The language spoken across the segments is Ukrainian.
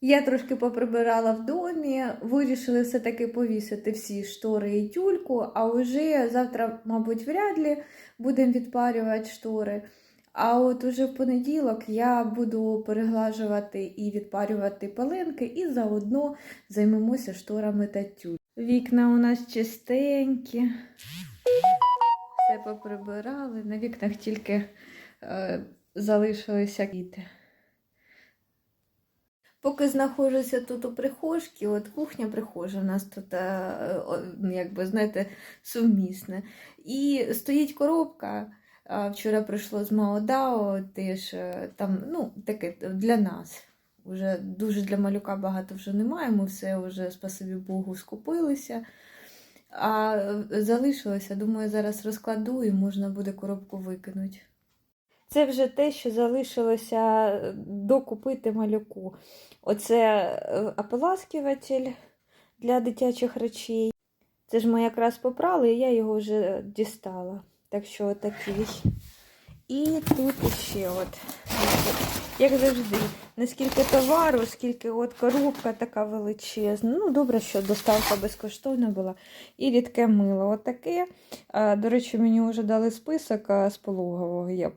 Я трошки поприбирала в домі, вирішили все-таки повісити всі штори і тюльку, а вже завтра, мабуть, вряд ли будемо відпарювати штори. А от уже в понеділок я буду переглажувати і відпарювати пеленки, і заодно займемося шторами та тюль. Вікна у нас чистенькі. Все поприбирали. На вікнах тільки е, залишилися квіти. Поки знаходжуся тут у прихожці, от кухня прихожа у нас тут, е, о, якби, знаєте, сумісне. І стоїть коробка. Вчора прийшло з Маодао, теж е, там, ну, таке для нас. Уже дуже для малюка багато вже немає, ми все вже, спасибі Богу, скупилися. А е, залишилося, думаю, зараз розкладу і можна буде коробку викинути. Це вже те, що залишилося е, докупити малюку. Оце е, ополаскуватель для дитячих речей. Це ж ми якраз попрали, і я його вже дістала. Так що такий. І тут ще от, як завжди, наскільки товару, скільки от коробка така величезна. Ну, добре, що доставка безкоштовна була. І рідке мило. Отаке. А, До речі, мені вже дали список з пологового. Я,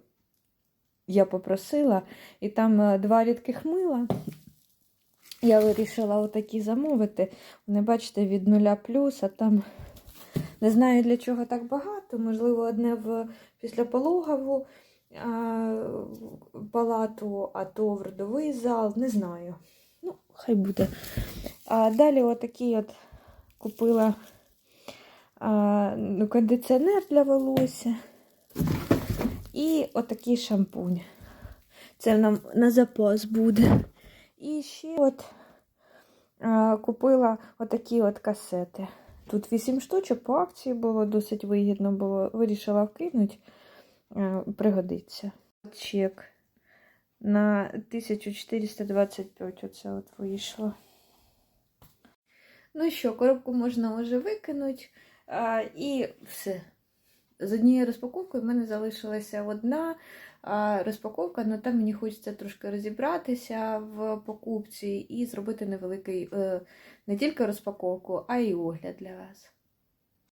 я попросила, і там два рідких мила. Я вирішила отакі замовити. Вони, бачите, від нуля плюс, а там не знаю для чого так багато. Можливо, одне в післяпологову палату, а то в родовий зал, не знаю. Ну, хай буде. А далі отакий от купила а, ну, кондиціонер для волосся. І отакий шампунь. Це нам на запас буде. І ще от а, купила отакі от касети. Тут 8 штучок по акції було, досить вигідно було. Вирішила вкинути, пригодиться. Чек на 1425 оце от вийшло. Ну що, коробку можна вже викинути. А, і все. З однією розпаковкою в мене залишилася одна розпаковка, але там мені хочеться трошки розібратися в покупці і зробити невеликий е, не тільки розпаковку, а й огляд для вас.